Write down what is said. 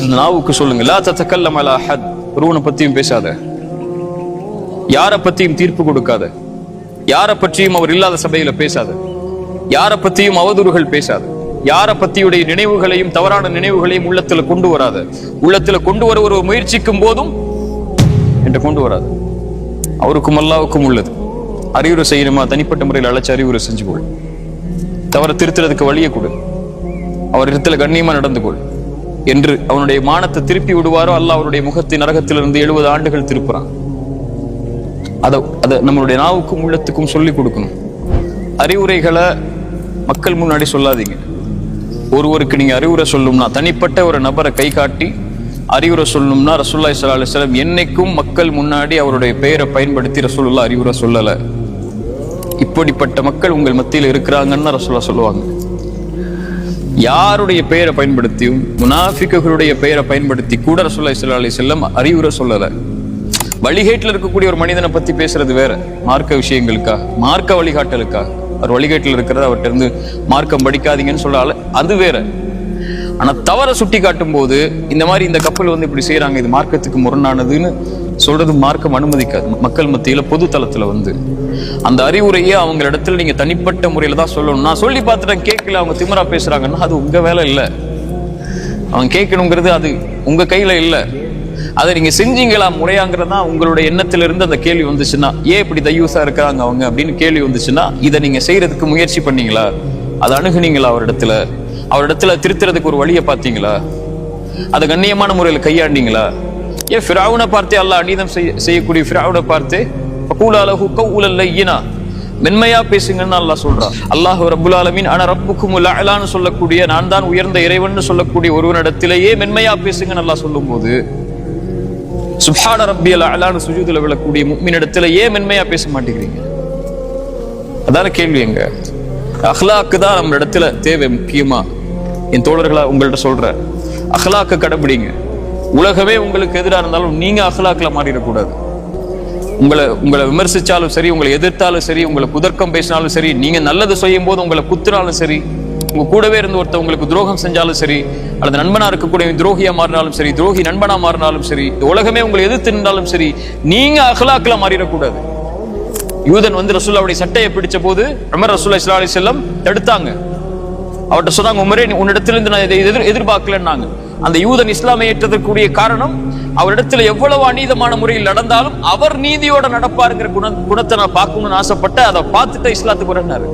இந்த நாவுக்கு சொல்லுங்க லா தத்தக்கல்லம் அலா ஹத் ஒருவனை பத்தியும் பேசாத. யாரை பத்தியும் தீர்ப்பு கொடுக்காத. யாரை பற்றியும் அவர் இல்லாத சபையில பேசாத. யாரை பத்தியும் அவதூறுகள் பேசாத. யாரை பத்தியுடைய நினைவுகளையும் தவறான நினைவுகளையும் உள்ளத்துல கொண்டு வராத. உள்ளத்துல கொண்டு வர ஒரு முயற்சிக்கும் போதும் என்று கொண்டு வராது. அவருக்கும் அல்லாவுக்கும் உள்ளது. அறிவுரை செய்யணுமா? தனிப்பட்ட முறையில் அழைச்சி அறிவுரை செஞ்சு கொள். தவற திருத்துறதுக்கு வழியை கொடு. அவர் இடத்துல கண்ணியமா நடந்து கொள். என்று அவனுடைய மானத்தை திருப்பி விடுவாரோ அல்ல அவருடைய முகத்தை நரகத்திலிருந்து எழுபது ஆண்டுகள் திருப்புறான். அதை அதை நம்மளுடைய நாவுக்கும் உள்ளத்துக்கும் சொல்லி கொடுக்கணும். அறிவுரைகளை மக்கள் முன்னாடி சொல்லாதீங்க. ஒருவருக்கு நீங்கள் அறிவுரை சொல்லணும்னா தனிப்பட்ட ஒரு நபரை கை காட்டி அறிவுரை சொல்லணும்னா ரசூல்லாய் சல்லா அலிஸ்லாம் என்னைக்கும் மக்கள் முன்னாடி அவருடைய பெயரை பயன்படுத்தி ரசூல்லா அறிவுரை சொல்லலை. இப்படிப்பட்ட மக்கள் உங்கள் மத்தியில் இருக்கிறாங்கன்னு ரசூல்லா சொல்லுவாங்க. யாருடைய பெயரை பயன்படுத்தியும் முனாஃபிக்குகளுடைய பெயரை பயன்படுத்தி கூட ரசூல்லாய் இஸ்லா அலி செல்லம் அறிவுரை சொல்லலை. வழிகேட்டில் இருக்கக்கூடிய ஒரு மனிதனை பற்றி பேசுறது வேற. மார்க்க விஷயங்களுக்கா மார்க்க வழிகாட்டலுக்கா அவர் வழிகேட்டில் இருக்கிறத அவர்கிட்ட இருந்து மார்க்கம் படிக்காதீங்கன்னு சொல்லால அது வேற. ஆனால் தவற சுட்டி காட்டும் போது இந்த மாதிரி இந்த கப்பல் வந்து இப்படி செய்கிறாங்க இது மார்க்கத்துக்கு முரணானதுன்னு சொல்றது மார்க்கம் அனுமதிக்காது. மக்கள் மத்தியில பொது தளத்துல வந்து. அந்த அறிவுரையை அவங்க இடத்துல நீங்க தனிப்பட்ட முறையில தான் சொல்லணும். நான் சொல்லி பார்த்துட்டேன் கேட்கல அவங்க திமரா பேசுறாங்கன்னா அது உங்க வேலை இல்லை. அவன் கேட்கணுங்கிறது அது உங்க கையில இல்ல. அதை நீங்க செஞ்சீங்களா முறையாங்கிறதா உங்களுடைய எண்ணத்திலிருந்து அந்த கேள்வி வந்துச்சுன்னா ஏன் இப்படி தையூசா இருக்கிறாங்க அவங்க அப்படின்னு கேள்வி வந்துச்சுன்னா இதை நீங்க செய்யறதுக்கு முயற்சி பண்ணீங்களா? அதை அணுகுனீங்களா அவரிடத்துல அவரிடத்துல திருத்துறதுக்கு ஒரு வழியை பார்த்தீங்களா? அதை கண்ணியமான முறையில் கையாண்டீங்களா? ஏன் ஃபிராவுனை பார்த்தே அல்லாஹ் அநீதம் செய்ய செய்யக்கூடிய ஃபிராவுனை பார்த்தே பகூலாலஹு கவுலல்ல ஈனா மென்மையா பேசுங்கன்னு அல்லாஹ் சொல்றான் அல்லாஹ் ரபுல் ஆலமீன் ஆனா ரப்புக்கும் அலான்னு சொல்லக்கூடிய நான் தான் உயர்ந்த இறைவன் சொல்லக்கூடிய ஒருவனிடத்திலேயே மென்மையா பேசுங்கன்னு அல்லாஹ் சொல்லும்போது சுப்ஹான ரப்பியல் அலான்னு சுஜூதில் விழக்கூடிய முக்மினிடத்துல ஏன் மென்மையா பேச மாட்டேங்கிறீங்க. அதான கேள்வி எங்க? அஹ்லாக்கு தான் நம்ம இடத்துல தேவை முக்கியமா? என் தோழர்களா உங்கள்கிட்ட சொல்றேன். அஹ்லாக்க கடைபிடிங்க. உலகமே உங்களுக்கு எதிராக இருந்தாலும் நீங்க அகலாக்கில் மாறிடக்கூடாது உங்களை உங்களை விமர்சிச்சாலும் சரி உங்களை எதிர்த்தாலும் சரி உங்களை புதர்க்கம் பேசினாலும் சரி நீங்க நல்லது செய்யும் போது உங்களை குத்துனாலும் சரி உங்க கூடவே இருந்து ஒருத்த உங்களுக்கு துரோகம் செஞ்சாலும் சரி அல்லது நண்பனா இருக்கக்கூடிய துரோகியா மாறினாலும் சரி துரோகி நண்பனா மாறினாலும் சரி இந்த உலகமே உங்களை எதிர்த்து நின்றாலும் சரி நீங்க அகலாக்கில் மாறிடக்கூடாது. யூதன் வந்து ரசூல்லாவுடைய சட்டையை பிடிச்ச போது அமர் ரசூல்லா இஸ்லா அலி செல்லம் தடுத்தாங்க. அவர்கிட்ட சொன்னாங்க உமரே உன்னிடத்திலிருந்து நான் இதை எதிர் எதிர்பார்க்கலன்னாங்க. அந்த யூதன் இஸ்லாமை ஏற்றதற்குரிய காரணம் அவரிடத்துல எவ்வளவு அநீதமான முறையில் நடந்தாலும் அவர் நீதியோட நடப்பாருங்கிற குண குணத்தை நான் பார்க்கணும்னு ஆசைப்பட்ட அதை பார்த்துட்டு இஸ்லாத்துக்கு வரனாரு